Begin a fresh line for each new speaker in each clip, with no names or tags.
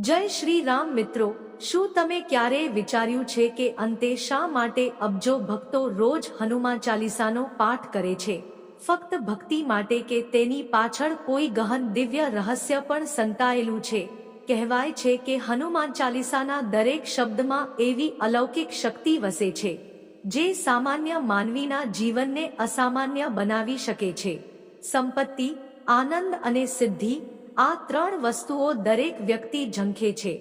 જય શ્રી રામ મિત્રો, શું તમે ક્યારેય વિચાર્યું છે કે અંતે શા માટે અબજો ભક્તો રોજ હનુમાન ચાલીસાનો પાઠ કરે છે? ફક્ત ભક્તિ માટે કે તેની પાછળ કોઈ ગહન દિવ્ય રહસ્ય પણ સંતાયેલું છે? કહેવાય છે કે હનુમાન ચાલીસાના દરેક શબ્દમાં એવી અલૌકિક શક્તિ વસે છે, જે સામાન્ય માનવીના જીવનને અસામાન્ય બનાવી શકે છે. સંપત્તિ, આનંદ અને સિદ્ધિ આ ત્રણ વસ્તુઓ દરેક વ્યક્તિ ઝંખે છે.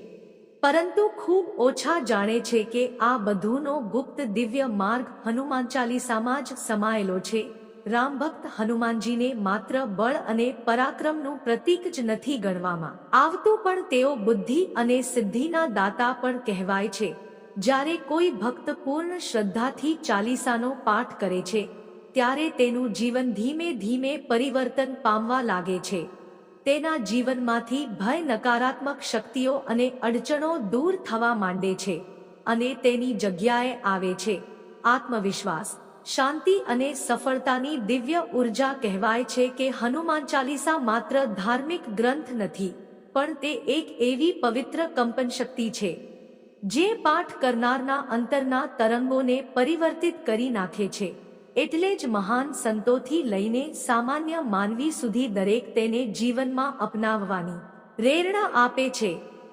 પરંતુ ખૂબ ઓછા જાણે છે કે આ બધુંનો ગુપ્ત દિવ્ય માર્ગ હનુમાન ચાલીસામાં જ સમાયેલો છે. રામભક્ત હનુમાનજીને માત્ર બળ અને પરાક્રમનું પ્રતીક જ નથી ગણવામાં. આવતું પણ તેઓ બુદ્ધિ અને સિદ્ધિના દાતા પણ કહેવાય છે. જ્યારે કોઈ ભક્ત પૂર્ણ શ્રદ્ધાથી ચાલીસાનો પાઠ કરે છે, ત્યારે તેનું જીવન ધીમે ધીમે પરિવર્તન પામવા લાગે છે. તેના જીવનમાંથી ભય નકારાત્મક શક્તિઓ અને અડચણો દૂર થવા માંડે છે અને તેની જગ્યાએ આવે છે. આત્મવિશ્વાસ, શાંતિ અને સફળતાની દિવ્ય ઊર્જા કહેવાય છે કે હનુમાન ચાલીસા માત્ર ધાર્મિક ગ્રંથ નથી, પણ તે એક એવી પવિત્ર કંપન શક્તિ છે, જે પાઠ કરનારના અંતરના તરંગોને પરિવર્તિત કરી નાખે છે. એટલે જ મહાન સંતોથી લઈને સામાન્ય માનવી સુધી દરેક તેને જીવનમાં અપનાવવાની પ્રેરણા આપે છે.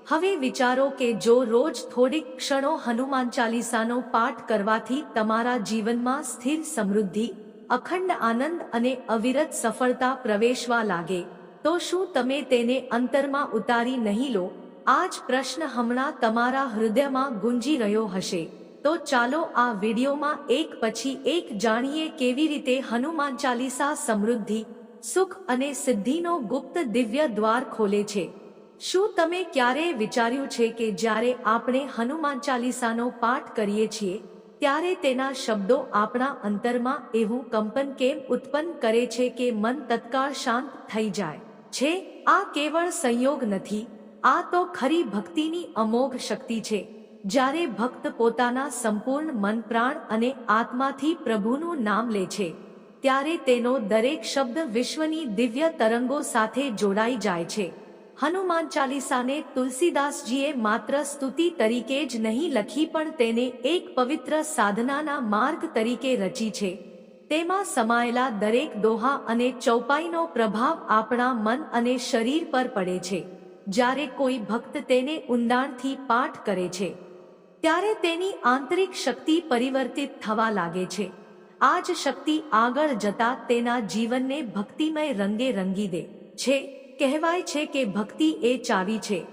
હવે વિચારો કે જો રોજ થોડીક ક્ષણો હનુમાન ચાલીસાનો પાઠ કરવાથી તમારા જીવનમાં સ્થિર સમૃદ્ધિ, અખંડ આનંદ અને અવિરત સફળતા પ્રવેશવા લાગે, તો શું તમે તેને અંતરમાં ઉતારી નહીં લો? આ જ પ્રશ્ન હમણાં તમારા હૃદયમાં ગુંજી રહ્યો હશે. તો ચાલો આ વિડીયોમાં એક પછી એક જાણીએ કેવી રીતે હનુમાન ચાલીસા સમૃદ્ધિ, સુખ અને સિદ્ધિનો ગુપ્ત દિવ્ય દ્વાર ખોલે છે. શું તમે ક્યારેય વિચાર્યું છે કે જ્યારે આપણે હનુમાન ચાલીસાનો પાઠ કરીએ છીએ, ત્યારે તેના શબ્દો આપણા અંતરમાં એવું કંપન કેમ ઉત્પન્ન કરે છે કે મન તત્કાળ શાંત થઈ જાય? છે, આ કેવળ સંયોગ નથી, આ તો ખરી ભક્તિની અમોઘ શક્તિ છે. જ્યારે ભક્ત પોતાના સંપૂર્ણ મન, પ્રાણ અને આત્માથી પ્રભુનું નામ લે છે, ત્યારે તેનો દરેક શબ્દ વિશ્વની દિવ્ય તરંગો સાથે જોડાઈ જાય છે. હનુમાન ચાલીસાને તુલસીદાસજીએ માત્ર સ્તુતિ તરીકે જ નહીં લખી, પણ તેને એક પવિત્ર સાધનાના માર્ગ તરીકે રચી છે. તેમાં સમાયેલા દરેક દોહા અને ચૌપાઈનો પ્રભાવ આપણા મન અને શરીર પર પડે છે. જ્યારે કોઈ ભક્ત તેને ઊંડાણથી પાઠ કરે છે ત્યારે તેની આંતરિક શક્તિ પરિવર્તિત થવા લાગે છે. આ જ શક્તિ આગળ જતા તેના જીવનને ભક્તિમય રંગે રંગી દે છે. કહેવાય છે કે ભક્તિ એ ચાવી છે,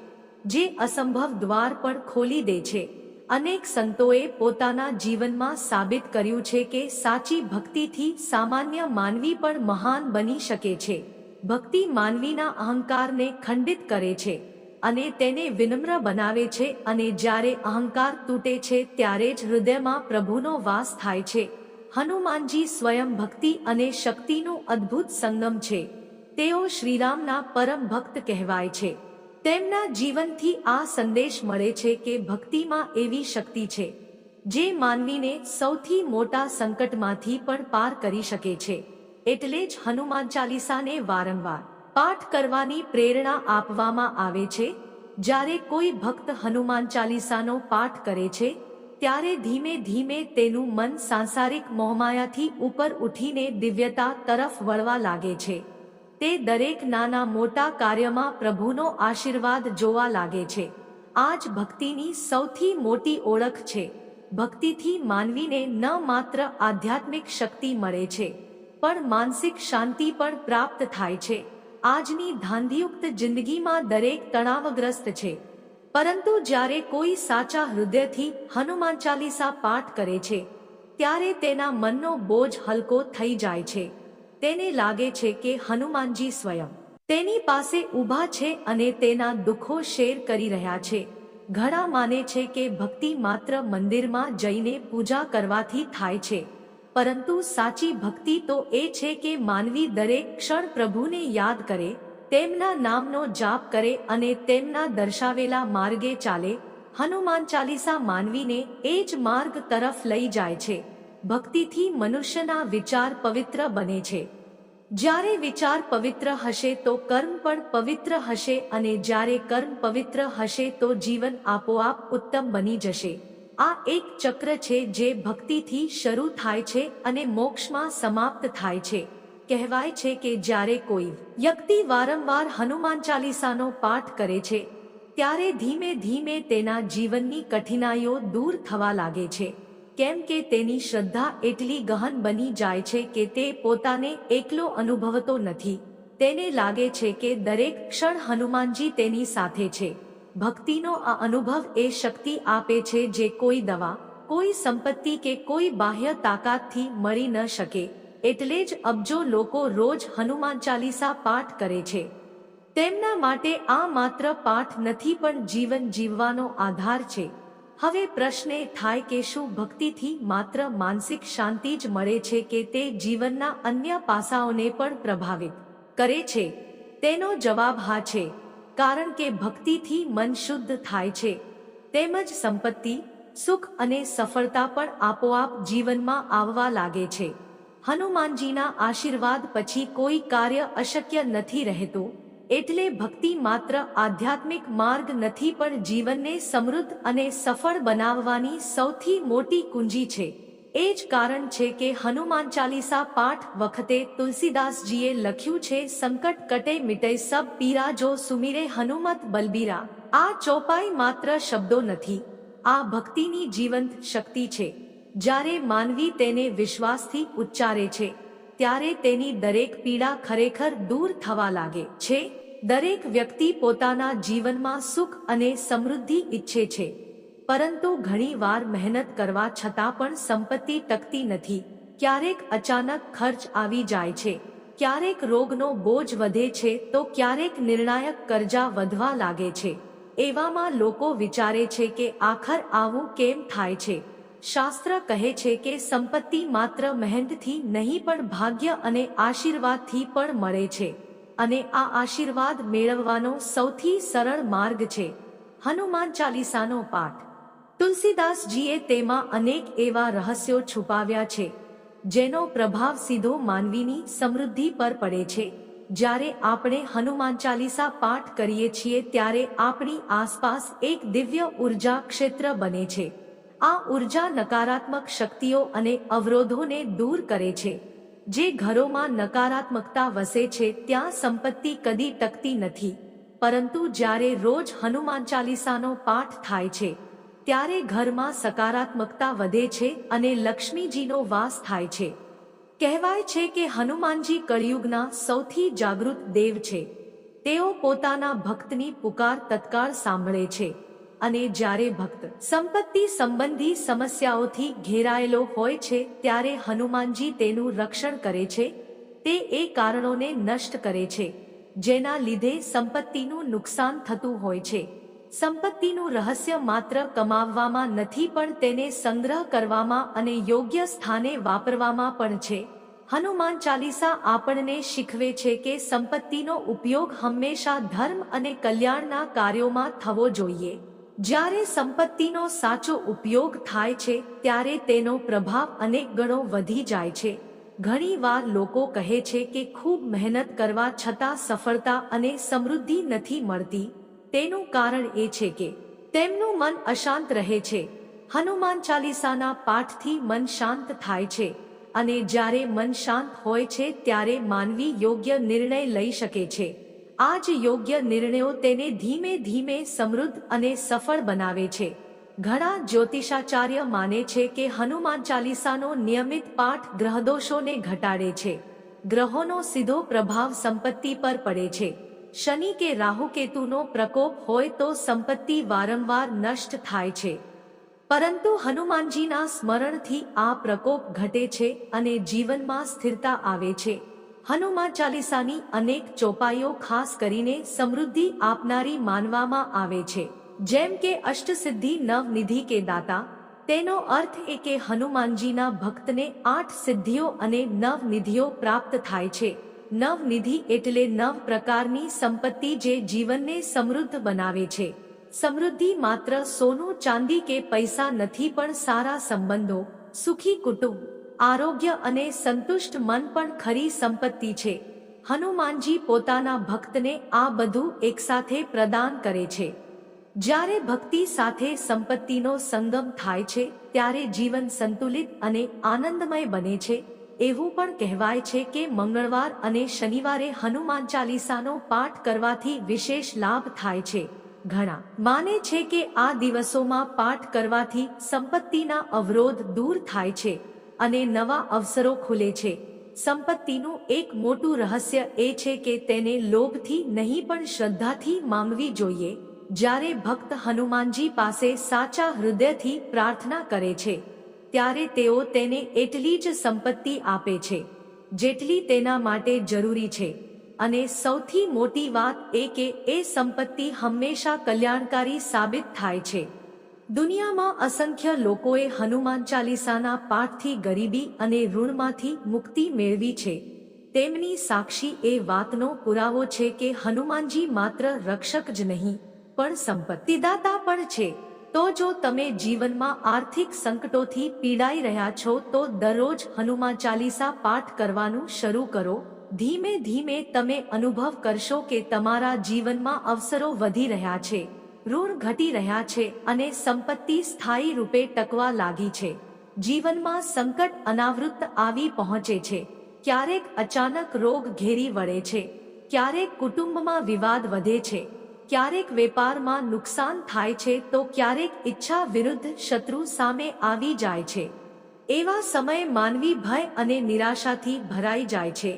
જે અસંભવ દ્વાર પણ ખોલી દે છે. અનેક સંતોએ પોતાના જીવનમાં સાબિત કર્યું છે કે સાચી ભક્તિથી સામાન્ય માનવી પણ મહાન બની શકે છે. ભક્તિ માનવીના અહંકારને ખંડિત કરે છે. અને તેને વિનમ્ર બનાવે છે અને જ્યારે અહંકાર તૂટે છે ત્યારે જ હૃદયમાં પ્રભુનો વાસ થાય છે. હનુમાનજી સ્વયં ભક્તિ અને શક્તિનું અદ્ભુત સંગમ છે. તેઓ શ્રીરામના પરમ ભક્ત કહેવાય છે. તેમના જીવનથી આ સંદેશ મળે છે કે ભક્તિમાં એવી શક્તિ છે, જે માનવીને સૌથી મોટા સંકટમાંથી પણ પાર કરી શકે છે. એટલે જ હનુમાન ચાલીસાને વારંવાર પાઠ કરવાની પ્રેરણા આપવામાં આવે છે. જ્યારે કોઈ ભક્ત હનુમાન ચાલીસાનો પાઠ કરે છે, ત્યારે ધીમે ધીમે તેનું મન સાંસારિક મોહમાયાથી ઉપર ઉઠીને દિવ્યતા તરફ વળવા લાગે છે. તે દરેક નાના મોટા કાર્યમાં પ્રભુનો આશીર્વાદ જોવા લાગે છે. આ જ ભક્તિની સૌથી મોટી ઓળખ છે. ભક્તિથી માનવીને ન માત્ર આધ્યાત્મિક શક્તિ મળે છે, પણ માનસિક શાંતિ પણ પ્રાપ્ત થાય છે. આજની ધાંધિયુક્ત જિંદગીમાં દરેક તણાવગ્રસ્ત છે. પરંતુ જ્યારે કોઈ સાચા હૃદયથી હનુમાન ચાલીસા પાઠ કરે છે, ત્યારે તેના મનનો બોજ હલકો થઈ જાય છે. તેને લાગે છે કે હનુમાનજી સ્વયં તેની પાસે ઊભા છે અને તેના દુઃખો શેર કરી રહ્યા છે. ઘણા માને છે કે ભક્તિ માત્ર મંદિરમાં જઈને પૂજા કરવાથી થાય છે. પરંતુ સાચી ભક્તિ તો એ છે કે માનવી દરેક ક્ષણ પ્રભુને યાદ કરે, તેમના નામનો જાપ કરે અને તેમના દર્શાવેલા માર્ગે ચાલે, હનુમાન ચાલીસા માનવીને એ જ માર્ગ તરફ લઈ જાય છે. ભક્તિથી મનુષ્યના વિચાર પવિત્ર બને છે. જ્યારે વિચાર પવિત્ર હશે તો કર્મ પણ પવિત્ર હશે અને જ્યારે કર્મ પવિત્ર હશે તો જીવન આપોઆપ ઉત્તમ બની જશે. આ એક ચક્ર છે જે ભક્તિથી શરૂ થાય છે અને મોક્ષમાં સમાપ્ત થાય છે. કહેવાય છે કે જ્યારે કોઈ વ્યક્તિ વારંવાર હનુમાન ચાલીસાનો પાઠ કરે છે, ત્યારે ધીમે ધીમે તેના જીવનની કઠિનાઈઓ દૂર થવા લાગે છે. કેમ કે તેની શ્રદ્ધા એટલી ગહન બની જાય છે કે તે પોતાને એકલો અનુભવતો નથી. તેને લાગે છે કે દરેક ક્ષણ હનુમાનજી તેની સાથે છે. ભક્તિનો આ અનુભવ એ શક્તિ આપે છે જે કોઈ દવા, કોઈ સંપત્તિ કે કોઈ બાહ્ય તાકાતથી મળી ન શકે, એટલે જ અબજો લોકો રોજ હનુમાન ચાલીસા પાઠ કરે છે. તેમના માટે આ માત્ર પાઠ નથી પણ જીવન જીવવાનો આધાર છે. હવે પ્રશ્ન થાય કે શું ભક્તિથી માત્ર માનસિક શાંતિ જ મળે છે કે તે જીવનના અન્ય પાસાઓને પણ પ્રભાવિત કરે છે? તેનો જવાબ હા છે. કારણ કે ભક્તિથી મન શુદ્ધ થાય છે. તેમજ સંપત્તિ, સુખ અને સફળતા પણ આપોઆપ જીવનમાં આવવા લાગે છે. હનુમાનજીના આશીર્વાદ પછી કોઈ કાર્ય અશક્ય નથી રહેતું, એટલે ભક્તિ માત્ર આધ્યાત્મિક માર્ગ નથી પણ જીવનને સમૃદ્ધ અને સફળ બનાવવાની સૌથી મોટી કુંજી છે. એ જ કારણ છે કે હનુમાન ચાલીસા પાઠ વખતે તુલસીદાસજીએ લખ્યું છે, સંકટ કટે મિટે સબ પીરા જો સુમિરે હનુમત બલબીરા. આ ચોપાઈ માત્ર શબ્દો નથી, આ ભક્તિની જીવંત શક્તિ છે. જ્યારે માનવી તેને વિશ્વાસથી ઉચ્ચારે છે, ત્યારે તેની દરેક પીડા ખરેખર દૂર થવા લાગે છે. દરેક વ્યક્તિ પોતાના જીવનમાં સુખ અને સમૃદ્ધિ ઈચ્છે છે. પરંતુ ઘણીવાર મહેનત કરવા છતાં પણ સંપત્તિ ટકતી નથી. ક્યારેક અચાનક ખર્ચ આવી જાય છે. ક્યારેક રોગનો બોજ વધે છે તો ક્યારેક નિર્ણાયક કરજા વધવા લાગે છે. એવામાં લોકો વિચારે છે કે આખર આવું કેમ થાય છે? શાસ્ત્ર કહે છે કે સંપત્તિ માત્ર મહેનતથી નહીં પણ ભાગ્ય અને આશીર્વાદથી પણ મળે છે. અને આ આશીર્વાદ મેળવવાનો સૌથી સરળ માર્ગ છે. હનુમાન ચાલીસાનો પાઠ. તુલસીદાસજીએ તેમાં અનેક એવા રહસ્યો છુપાવ્યા છે, જેનો પ્રભાવ સીધો માનવીની સમૃદ્ધિ પર પડે છે. જ્યારે આપણે હનુમાન ચાલીસા પાઠ કરીએ છીએ ત્યારે આપણી આસપાસ એક દિવ્ય ઊર્જા ક્ષેત્ર બને છે. આ ઊર્જા નકારાત્મક શક્તિઓ અને અવરોધોને દૂર કરે છે. જે ઘરોમાં નકારાત્મકતા વસે છે ત્યાં સંપત્તિ કદી ટકતી નથી. પરંતુ જ્યારે રોજ હનુમાન ચાલીસાનો પાઠ થાય છે ત્યારે ઘરમાં સકારાત્મકતા વધે છે અને લક્ષ્મીજીનો વાસ થાય છે. કહેવાય છે કે હનુમાનજી કળિયુગના સૌથી જાગૃત દેવ છે. તેઓ પોતાના ભક્તની પુકાર તત્કાળ સાંભળે છે અને જ્યારે ભક્ત સંપત્તિ સંબંધી સમસ્યાઓથી ઘેરાયેલો હોય છે ત્યારે હનુમાનજી તેનું રક્ષણ કરે છે. તે એ કારણોને નષ્ટ કરે છે, જેના લીધે સંપત્તિનું નુકસાન થતું હોય છે. સંપત્તિનું રહસ્ય માત્ર કમાવવામાં નથી પણ તેને સંગ્રહ કરવામાં અને યોગ્ય સ્થાને વાપરવામાં પણ છે. હનુમાન ચાલીસા આપણને શીખવે છે કે સંપત્તિનો ઉપયોગ હંમેશા ધર્મ અને કલ્યાણના કાર્યોમાં થવો જોઈએ. જ્યારે સંપત્તિનો સાચો ઉપયોગ થાય છે, ત્યારે તેનો પ્રભાવ અનેક ગણો વધી જાય છે. ઘણીવાર લોકો કહે છે કે ખૂબ મહેનત કરવા છતાં સફળતા અને સમૃદ્ધિ નથી મળતી. તેનું કારણ એ છે કે તેમનું મન અશાંત રહે છે. હનુમાન ચાલીસાના પાઠથી મન શાંત થાય છે અને જ્યારે મન શાંત હોય છે ત્યારે માનવી યોગ્ય નિર્ણય લઈ શકે છે. આ જ યોગ્ય નિર્ણયો તેને ધીમે ધીમે સમૃદ્ધ અને સફળ બનાવે છે. ઘણા જ્યોતિષાચાર્ય માને છે કે હનુમાન ચાલીસાનો નિયમિત પાઠ ગ્રહદોષોને ઘટાડે છે. ગ્રહોનો સીધો પ્રભાવ સંપત્તિ પર પડે છે. શનિ કે રાહુ કેતુનો પ્રકોપ હોય તો સંપત્તિ વારંવાર નષ્ટ થાય છે. પરંતુ હનુમાનજીના સ્મરણથી આ પ્રકોપ ઘટે છે અને જીવનમાં સ્થિરતા આવે છે. હનુમાન ચાલીસાની અનેક ચોપાઈઓ ખાસ કરીને સમૃદ્ધિ આપનારી માનવામાં આવે છે. જેમ કે અષ્ટસિદ્ધિ નવનિધિ કે દાતા, તેનો અર્થ એ કે હનુમાનજીના ભક્તને આઠ સિદ્ધિઓ અને નવનિધિઓ પ્રાપ્ત થાય છે. નવનિધિ એટલે નવ પ્રકારની સંપત્તિ જે જીવનને સમૃદ્ધ બનાવે છે. સમૃદ્ધિ માત્ર સોનું, ચાંદી કે પૈસા નથી પણ સારા સંબંધો, સુખી કુટુંબ, આરોગ્ય અને સંતુષ્ટ મન પણ ખરી સંપત્તિ છે. હનુમાનજી પોતાના ભક્તને આ બધું એકસાથે પ્રદાન કરે છે. જ્યારે ભક્તિ સાથે સંપત્તિનો સંગમ થાય છે, ત્યારે જીવન સંતુલિત અને આનંદમય બને છે. એવું પણ કહેવાય છે કે મંગળવાર અને શનિવારે હનુમાન ચાલીસાનો પાઠ કરવાથી વિશેષ લાભ થાય છે. ઘણા માને છે કે આ દિવસોમાં પાઠ કરવાથી સંપત્તિના અવરોધ દૂર થાય છે અને નવા અવસરો ખુલે છે. સંપત્તિનું એક મોટું રહસ્ય એ છે કે તેને લોભથી નહીં પણ શ્રદ્ધાથી માંગવી જોઈએ. જ્યારે ભક્ત હનુમાનજી પાસે સાચા હૃદયથી પ્રાર્થના કરે છે ત્યારે તેઓ તેને એટલી જ સંપત્તિ આપે છે, જેટલી તેના માટે જરૂરી છે. અને સૌથી મોટી વાત એ કે એ સંપત્તિ હંમેશા કલ્યાણકારી સાબિત થાય છે. દુનિયામાં અસંખ્ય લોકોએ હનુમાન ચાલીસાના પાઠથી ગરીબી અને ઋણમાંથી મુક્તિ મેળવી છે. તેમની સાક્ષી એ વાતનો પુરાવો છે કે હનુમાનજી માત્ર રક્ષક જ નહીં, પણ સંપત્તિદાતા પણ છે. તો જો તમે જીવનમાં આર્થિક સંકટોથી પીડાઈ રહ્યા છો, તો દરરોજ હનુમાન ચાલીસા પાઠ કરવાનું શરૂ કરો. ધીમે ધીમે તમે અનુભવ કરશો કે તમારા જીવનમાં અવસરો વધી રહ્યા છે, ઋણ ઘટી રહ્યા છે અને સંપત્તિ સ્થાયી રૂપે ટકવા લાગી છે. જીવનમાં સંકટ અનાવૃત્ત આવી પહોંચે છે. ક્યારેક અચાનક રોગ ઘેરી વળે છે. ક્યારેક કુટુંબમાં વિવાદ વધે છે. ક્યારેક વેપારમાં નુકસાન થાય છે તો ક્યારેક ઈચ્છા વિરુદ્ધ શત્રુ સામે આવી જાય છે. એવા સમયે માનવી ભય અને નિરાશાથી ભરાઈ જાય છે.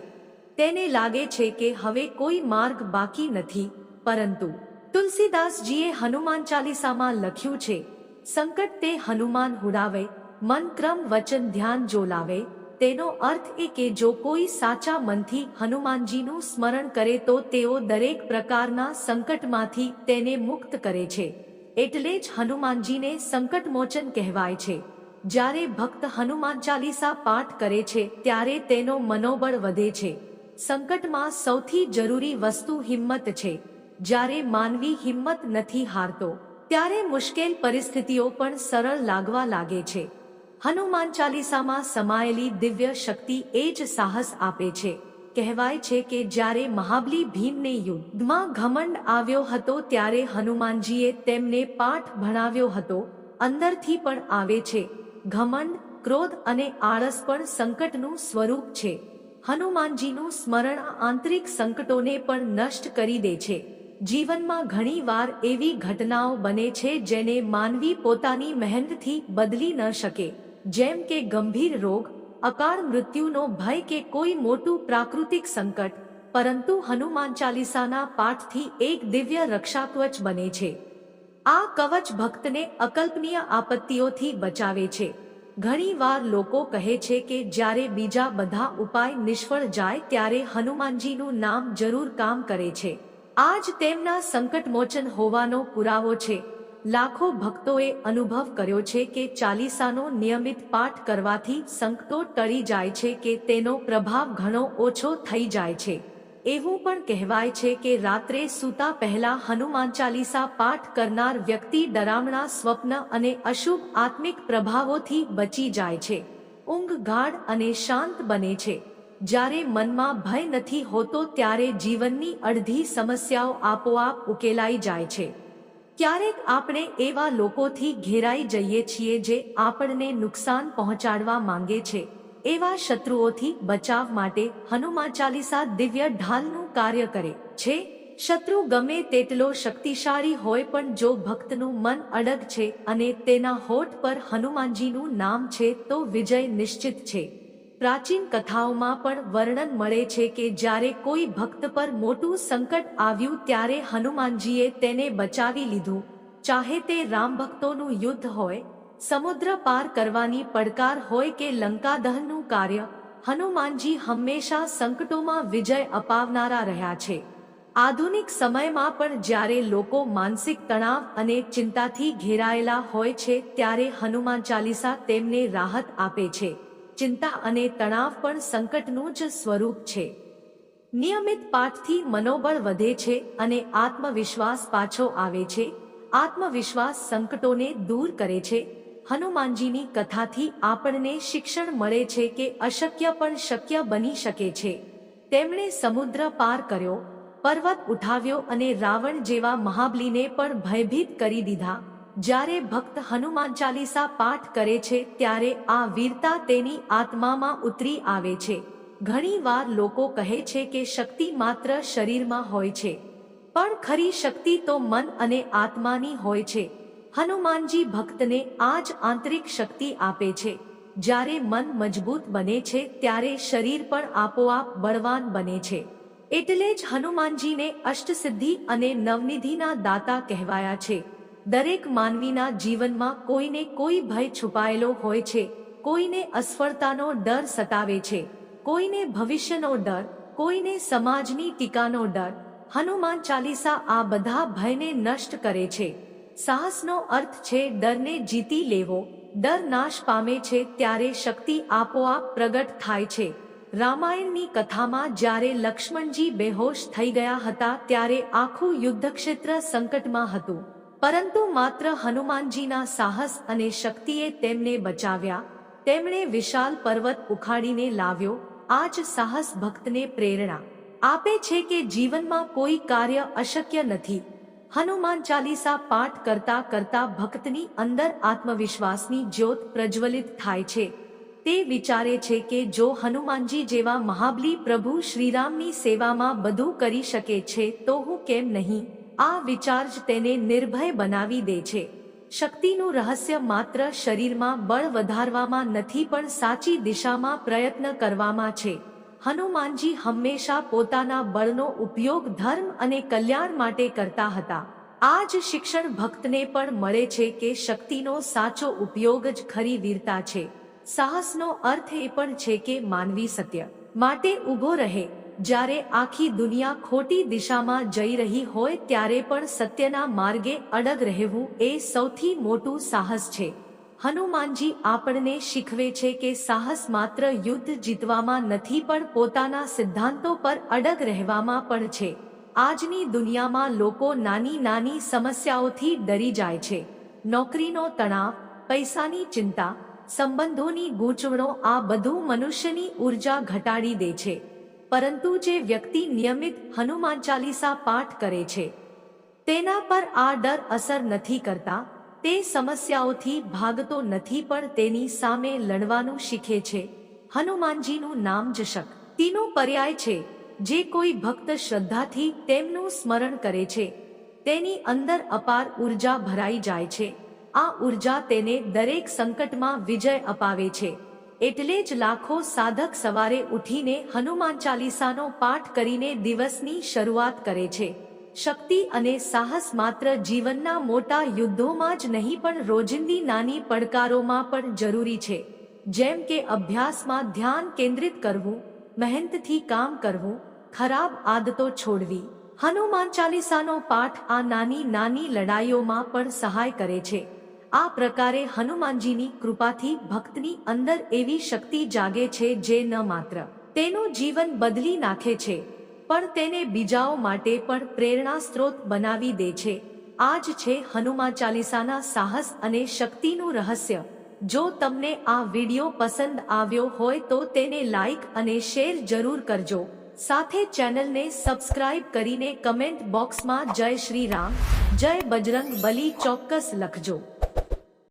તેને લાગે છે કે હવે કોઈ માર્ગ બાકી નથી. પરંતુ તુલસીદાસજીએ હનુમાન ચાલીસામાં લખ્યું છે, સંકટ તે હનુમાન હુડાવે, મન વચન ધ્યાન જો લાવે તેનો અર્થ એ કે જો કોઈ સાચા મનથી હનુમાનજીનું સ્મરણ કરે તો તેઓ દરેક પ્રકારના સંકટમાંથી તેને મુક્ત કરે છે. એટલે જ હનુમાનજીને સંકટમોચન કહેવાય છે. જ્યારે ભક્ત હનુમાન ચાલીસા પાઠ કરે છે, ત્યારે તેનો મનોબળ વધે છે. સંકટમાં સૌથી જરૂરી વસ્તુ હિંમત છે. જ્યારે માનવી હિંમત નથી હારતો, ત્યારે મુશ્કેલ પરિસ્થિતિઓ પણ સરળ લાગવા લાગે છે. હનુમાન ચાલીસામાં સમાયેલી દિવ્ય શક્તિ એ જ સાહસ આપે છે. કહેવાય છે કે જ્યારે મહાબલી ભીમને યુદ્ધમાં ઘમંડ આવ્યો હતો ત્યારે હનુમાનજીએ તેમને પાઠ ભણાવ્યો હતો. અંદરથી પણ આવે છે. ઘમંડ, ક્રોધ અને આળસ પણ સંકટનું સ્વરૂપ છે. હનુમાનજીનું સ્મરણ આંતરિક સંકટોને પણ નષ્ટ કરી દે છે. જીવનમાં ઘણીવાર એવી ઘટનાઓ બને છે જેને માનવી પોતાની મહેનતથી બદલી ન શકે. જેમ કે ગંભીર રોગ, અકાળ મૃત્યુનો ભય કે કોઈ મોટું પ્રાકૃતિક સંકટ, પરંતુ હનુમાન ચાલીસાના પાઠથી એક દિવ્ય રક્ષાકવચ બને છે. આ કવચ ભક્તને અકલ્પનીય આપત્તિઓથી બચાવે છે. ઘણીવાર લોકો કહે છે કે જ્યારે બીજા બધા ઉપાય નિષ્ફળ જાય ત્યારે હનુમાનજીનું નામ જરૂર કામ કરે છે. આજ તેમના સંકટમોચન હોવાનો પુરાવો છે. લાખો ભક્તોએ અનુભવ કર્યો છે કે ચાલીસાનો નિયમિત પાઠ કરવાથી સંકટો ટળી જાય છે કે તેનો પ્રભાવ ઘણો ઓછો થઈ જાય છે. એવું પણ કહેવાય છે કે રાત્રે સૂતા પહેલા હનુમાન ચાલીસા પાઠ કરનાર વ્યક્તિ ડરામણા સ્વપ્ન અને અશુભ આત્મિક પ્રભાવોથી બચી જાય છે. ઊંઘ ગાઢ અને શાંત બને છે. જ્યારે મનમાં ભય નથી હોતો ત્યારે જીવનની અડધી સમસ્યાઓ આપોઆપ ઉકેલાઈ જાય છે. ક્યારેક આપણે એવા લોકોથી ઘેરાઈ જઈએ છીએ જે આપણને નુકસાન પહોંચાડવા માંગે છે. એવા શત્રુઓથી બચાવ માટે હનુમાન ચાલીસા દિવ્ય ઢાલનું કાર્ય કરે છે. શત્રુ ગમે તેટલો શક્તિશાળી હોય પણ જો ભક્તનું મન અડગ છે અને તેના હોઠ પર હનુમાનજીનું નામ છે તો વિજય નિશ્ચિત છે. પ્રાચીન કથાઓમાં પણ વર્ણન મળે છે કે જ્યારે કોઈ ભક્ત પર મોટું સંકટ આવ્યું ત્યારે હનુમાનજીએ તેને બચાવી લીધું. ચાહે તે રામ ભક્તોનું યુદ્ધ હોય, સમુદ્ર પાર કરવાની પડકાર હોય કે લંકા દહનનું કાર્ય, હનુમાનજી હંમેશા સંકટોમાં વિજય અપાવનારા રહ્યા છે. આધુનિક સમયમાં પણ જ્યારે લોકો માનસિક તણાવ અને ચિંતાથી ઘેરાયેલા હોય છે ત્યારે હનુમાન ચાલીસા તેમને રાહત આપે છે. ચિંતા અને તણાવ પણ સંકટનું જ સ્વરૂપ છે. નિયમિત પાઠથી મનોબળ વધે છે અને આત્મવિશ્વાસ પાછો આવે છે. આત્મવિશ્વાસ સંકટોને દૂર કરે છે. હનુમાનજીની કથાથી આપણને શિક્ષણ મળે છે કે અશક્ય પણ શક્ય બની શકે છે. તેમણે સમુદ્ર પાર કર્યો, પર્વત ઉઠાવ્યો અને રાવણ જેવા મહાબલીને પણ ભયભીત કરી દીધા. જ્યારે ભક્ત હનુમાન ચાલીસા પાઠ કરે છે, ત્યારે આ વીરતા તેની આત્મામાં ઉતરી આવે છે. ઘણીવાર લોકો કહે છે કે શક્તિ માત્ર શરીરમાં હોય છે. પણ ખરી શક્તિ તો મન અને આત્માની હોય છે. હનુમાનજી ભક્તને આ જ આંતરિક શક્તિ આપે છે. જ્યારે મન મજબૂત બને છે, ત્યારે શરીર પણ આપોઆપ બળવાન બને છે. એટલે જ હનુમાનજીને અષ્ટસિદ્ધિ અને નવનિધિના દાતા કહેવાયા છે. દરેક માનવીના જીવનમાં કોઈને કોઈ ભય છુપાયેલો હોય છે, કોઈને અસફળતાનો ડર સતાવે છે, કોઈને ભવિષ્યનો ડર, કોઈને સમાજની ટીકાનો ડર. હનુમાન ચાલીસા આ બધા ભયને નષ્ટ કરે છે. સાહસનો અર્થ છે ડરને જીતી લેવો, ડર નાશ પામે છે ત્યારે શક્તિ આપોઆપ પ્રગટ થાય છે. રામાયણની કથામાં જ્યારે લક્ષ્મણજી બેહોશ થઈ ગયા હતા ત્યારે આખું યુદ્ધક્ષેત્ર સંકટમાં હતું. પરંતુ માત્ર હનુમાનજીના સાહસ અને શક્તિએ તેમને બચાવ્યા. તેમણે વિશાલ પર્વત ઉખાડીને લાવ્યો. આ જ સાહસ ભક્તને પ્રેરણા આપે છે કે જીવનમાં કોઈ કાર્ય અશક્ય નથી. હનુમાન ચાલીસા પાઠ કરતા કરતા ભક્તની અંદર આત્મવિશ્વાસની જ્યોત પ્રજ્વલિત થાય છે. તે વિચારે છે કે જો હનુમાનજી જેવા મહાબલી પ્રભુ શ્રીરામની સેવામાં બધું કરી શકે છે તો હું કેમ નહીં? આ વિચાર જ તેને નિર્ભય બનાવી દે છે. શક્તિનું રહસ્ય માત્ર શરીરમાં બળ વધારવામાં નથી પણ સાચી દિશામાં પ્રયત્ન કરવામાં છે. હનુમાનજી હંમેશા પોતાના બળનો ઉપયોગ ધર્મ અને કલ્યાણ માટે કરતા હતા. આ જ શિક્ષણ ભક્તને પણ મળે છે કે શક્તિનો સાચો ઉપયોગ જ ખરી વીરતા છે. સાહસનો અર્થ એ પણ છે કે માનવી સત્ય માટે ઊભો રહે. જ્યારે આખી દુનિયા ખોટી દિશામાં જઈ રહી હોય ત્યારે પણ સત્યના માર્ગે અડગ રહેવું એ સૌથી મોટું સાહસ છે. હનુમાનજી આપણને શીખવે છે કે સાહસ માત્ર યુદ્ધ જીતવામાં નથી પણ પોતાના સિદ્ધાંતો પર અડગ રહેવામાં પણ છે. આજની દુનિયામાં લોકો નાની નાની સમસ્યાઓથી ડરી જાય છે. નોકરીનો તણાવ, પૈસાની ચિંતા, સંબંધોની ગૂંચવણો આ બધું મનુષ્યની ઊર્જા ઘટાડી દે છે. પરંતુ જે વ્યક્તિ નિયમિત હનુમાન ચાલીસા પાઠ કરે છે, તેના પર આ ડર અસર નથી કરતા, તે સમસ્યાઓથી ભાગતો નથી પણ તેની સામે લડવાનું શીખે છે. હનુમાનજીનું નામ જ શક્તિનો પર્યાય છે, જે કોઈ ભક્ત શ્રદ્ધાથી તેમનું સ્મરણ કરે છે. તેની અંદર અપાર ઊર્જા ભરાઈ જાય છે. આ ઊર્જા તેને દરેક સંકટમાં વિજય અપાવે છે. એટલે જ લાખો સાધક સવારે ઉઠીને હનુમાન ચાલીસાનો પાઠ કરીને દિવસની શરૂઆત કરે છે. શક્તિ અને સાહસ માત્ર જીવનના મોટા યુદ્ધોમાં જ નહીં, પણ રોજિંદી નાની પડકારોમાં પણ જરૂરી છે. જેમ કે અભ્યાસમાં ધ્યાન કેન્દ્રિત કરવું, મહેનતથી કામ કરવું, ખરાબ આદતો છોડવી. હનુમાન ચાલીસાનો પાઠ આ નાની નાની લડાઈઓમાં પણ સહાય કરે છે. આ પ્રકારે હનુમાનજીની કૃપાથી ભક્તની અંદર એવી શક્તિ જાગે છે જે ન માત્ર તેનું જીવન બદલી નાખે છે, પણ તેને બીજાઓ માટે પણ પ્રેરણા સ્ત્રોત બનાવી દે છે. આ જ છે હનુમાન ચાલીસાના સાહસ અને શક્તિનું રહસ્ય. જો તમને આ વિડિયો પસંદ આવ્યો હોય તો તેને લાઈક અને શેર જરૂર કરજો. સાથે ચેનલને સબસ્ક્રાઇબ કરીને કમેન્ટ બોક્સમાં જય શ્રી રામ, જય બજરંગ બલી ચોક્કસ લખજો.